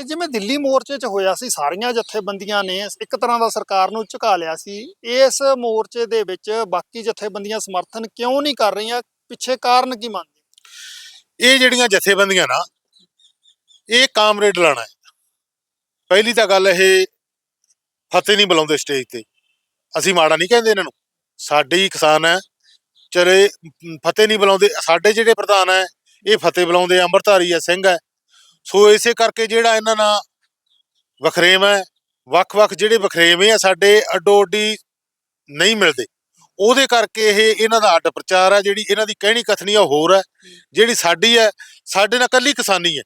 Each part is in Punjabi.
ਇਹ ਜਿਵੇਂ ਦਿੱਲੀ ਮੋਰਚੇ 'ਚ ਹੋਇਆ ਸੀ ਸਾਰੀਆਂ ਜਥੇਬੰਦੀਆਂ ਨੇ ਇੱਕ ਤਰ੍ਹਾਂ ਦਾ ਸਰਕਾਰ ਨੂੰ ਝੁਕਾ ਲਿਆ ਸੀ। ਇਸ ਮੋਰਚੇ ਦੇ ਵਿੱਚ ਬਾਕੀ ਜਥੇਬੰਦੀਆਂ ਸਮਰਥਨ ਕਿਉਂ ਨਹੀਂ ਕਰ ਰਹੀਆਂ? ਪਿੱਛੇ ਕਾਰਨ ਕੀ ਮੰਨਦੇ ਇਹ ਜਿਹੜੀਆਂ ਜਥੇਬੰਦੀਆਂ ਨਾ ਇਹ ਕਾਮਰੇਡ ਲਾਣਾ ਹੈ। ਪਹਿਲੀ ਤਾਂ ਗੱਲ ਇਹ ਫਤਿਹ ਨਹੀਂ ਬੁਲਾਉਂਦੇ ਸਟੇਜ ਤੇ। ਅਸੀਂ ਮਾੜਾ ਨਹੀਂ ਕਹਿੰਦੇ ਇਹਨਾਂ ਨੂੰ। ਸਾਡੇ ਹੀ ਕਿਸਾਨ ਹੈ ਚਲੇ ਫਤਿਹ ਨਹੀਂ ਬੁਲਾਉਂਦੇ। ਸਾਡੇ ਜਿਹੜੇ ਪ੍ਰਧਾਨ ਹੈ ਇਹ ਫਤਿਹ ਬੁਲਾਉਂਦੇ ਆ, ਅੰਮ੍ਰਿਤਧਾਰੀ ਹੈ ਸਿੰਘ ਹੈ। ਸੋ ਇਸੇ ਕਰਕੇ ਜਿਹੜਾ ਇਹਨਾਂ ਨਾਲ ਵਖਰੇਮ ਹੈ, ਵੱਖ-ਵੱਖ ਜਿਹੜੇ ਵਖਰੇਵੇਂ ਆ, ਸਾਡੇ ਅੱਡੋ ਅੱਡੀ ਨਹੀਂ ਮਿਲਦੇ। ਉਹਦੇ ਕਰਕੇ ਇਹ ਇਹਨਾਂ ਦਾ ਅੱਡ ਪ੍ਰਚਾਰ ਹੈ ਜਿਹੜੀ ਇਹਨਾਂ ਦੀ ਕਹਿਣੀ ਕਥਨੀ ਆ, ਉਹ ਹੋਰ ਹੈ ਜਿਹੜੀ ਸਾਡੀ ਹੈ ਸਾਡੇ ਨਾਲ ਕੱਲੀ ਕਿਸਾਨੀ ਹੈ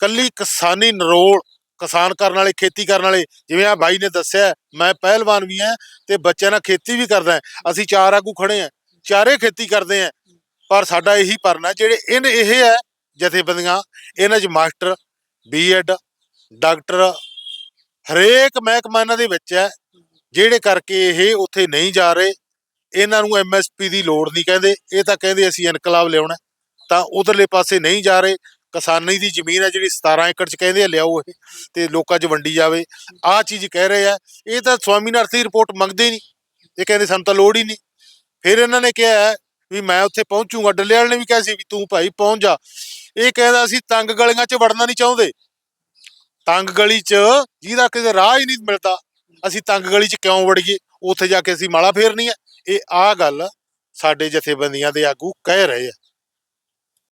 ਕੱਲੀ ਕਿਸਾਨੀ ਨਰੋਲ ਕਿਸਾਨ ਕਰਨ ਵਾਲੇ, ਖੇਤੀ ਕਰਨ ਵਾਲੇ, ਜਿਵੇਂ ਆ ਬਾਈ ਨੇ ਦੱਸਿਆ, ਮੈਂ ਪਹਿਲਵਾਨ ਵੀ ਹਾਂ ਤੇ ਬੱਚਿਆਂ ਨਾਲ ਖੇਤੀ ਵੀ ਕਰਦਾ ਅਸੀਂ ਚਾਰ ਆਗੂ ਖੜੇ ਆ, ਚਾਰੇ ਖੇਤੀ ਕਰਦੇ ਆ, ਪਰ ਸਾਡਾ ਇਹੀ ਪਰਨਾ, ਜਿਹੜੇ ਇਹਨ ਇਹ ਹੈ ਜਥੇਬੰਦੀਆਂ, ਇਹਨਾਂ 'ਚ ਮਾਸਟਰ ਬੀਐਡ ਡਾਕਟਰ, ਹਰੇਕ ਮਹਿਕਮਾ ਇਹਨਾਂ ਦੇ ਵਿੱਚ ਹੈ, ਜਿਹੜੇ ਕਰਕੇ ਇਹ ਉੱਥੇ ਨਹੀਂ ਜਾ ਰਹੇ। ਇਹਨਾਂ ਨੂੰ ਐਮਐਸਪੀ ਦੀ ਲੋੜ ਨਹੀਂ ਕਹਿੰਦੇ, ਇਹ ਤਾਂ ਕਹਿੰਦੇ ਅਸੀਂ ਇਨਕਲਾਬ ਲਿਆਉਣਾ ਤਾਂ ਉਧਰਲੇ ਪਾਸੇ ਨਹੀਂ ਜਾ ਰਹੇ, ਕਿਸਾਨੀ ਦੀ ਜ਼ਮੀਨ ਹੈ ਜਿਹੜੀ 17 ਏਕੜ ਚ ਕਹਿੰਦੇ ਆ, ਲਿਆਓ ਇਹ ਤੇ ਲੋਕਾਂ 'ਚ ਵੰਡੀ ਜਾਵੇ। ਆਹ ਚੀਜ਼ ਕਹਿ ਰਹੇ ਆ, ਇਹ ਤਾਂ ਸਵਾਮੀਨਾਥਨ ਦੀ ਰਿਪੋਰਟ ਮੰਗਦੇ ਹੀ ਨਹੀਂ, ਇਹ ਕਹਿੰਦੇ ਸਾਨੂੰ ਤਾਂ ਲੋੜ ਹੀ ਨਹੀਂ। ਫਿਰ ਇਹਨਾਂ ਨੇ ਕਿਹਾ ਹੈ ਵੀ ਮੈਂ ਉੱਥੇ ਪਹੁੰਚੂਗਾ, ਡੱਲੇ ਵਾਲੇ ਨੇ ਵੀ ਕਿਹਾ ਸੀ ਵੀ ਤੂੰ ਭਾਈ ਪਹੁੰਚ ਜਾ। ਇਹ ਕਹਿੰਦਾ ਅਸੀਂ ਤੰਗ ਗਲੀਆਂ 'ਚ ਵੜਨਾ ਨਹੀਂ ਚਾਹੁੰਦੇ। ਤੰਗ ਗਲੀ 'ਚ ਜਿਹਦਾ ਕਿਸੇ ਰਾਹ ਹੀ ਨਹੀਂ ਮਿਲਦਾ, ਅਸੀਂ ਤੰਗ ਗਲੀ 'ਚ ਕਿਉਂ ਵੜੀਏ? ਉੱਥੇ ਜਾ ਕੇ ਅਸੀਂ ਮਾਲਾ ਫੇਰਨੀ ਹੈ ਇਹ ਆਹ ਗੱਲ ਸਾਡੇ ਜਥੇਬੰਦੀਆਂ ਦੇ ਆਗੂ ਕਹਿ ਰਹੇ ਆ।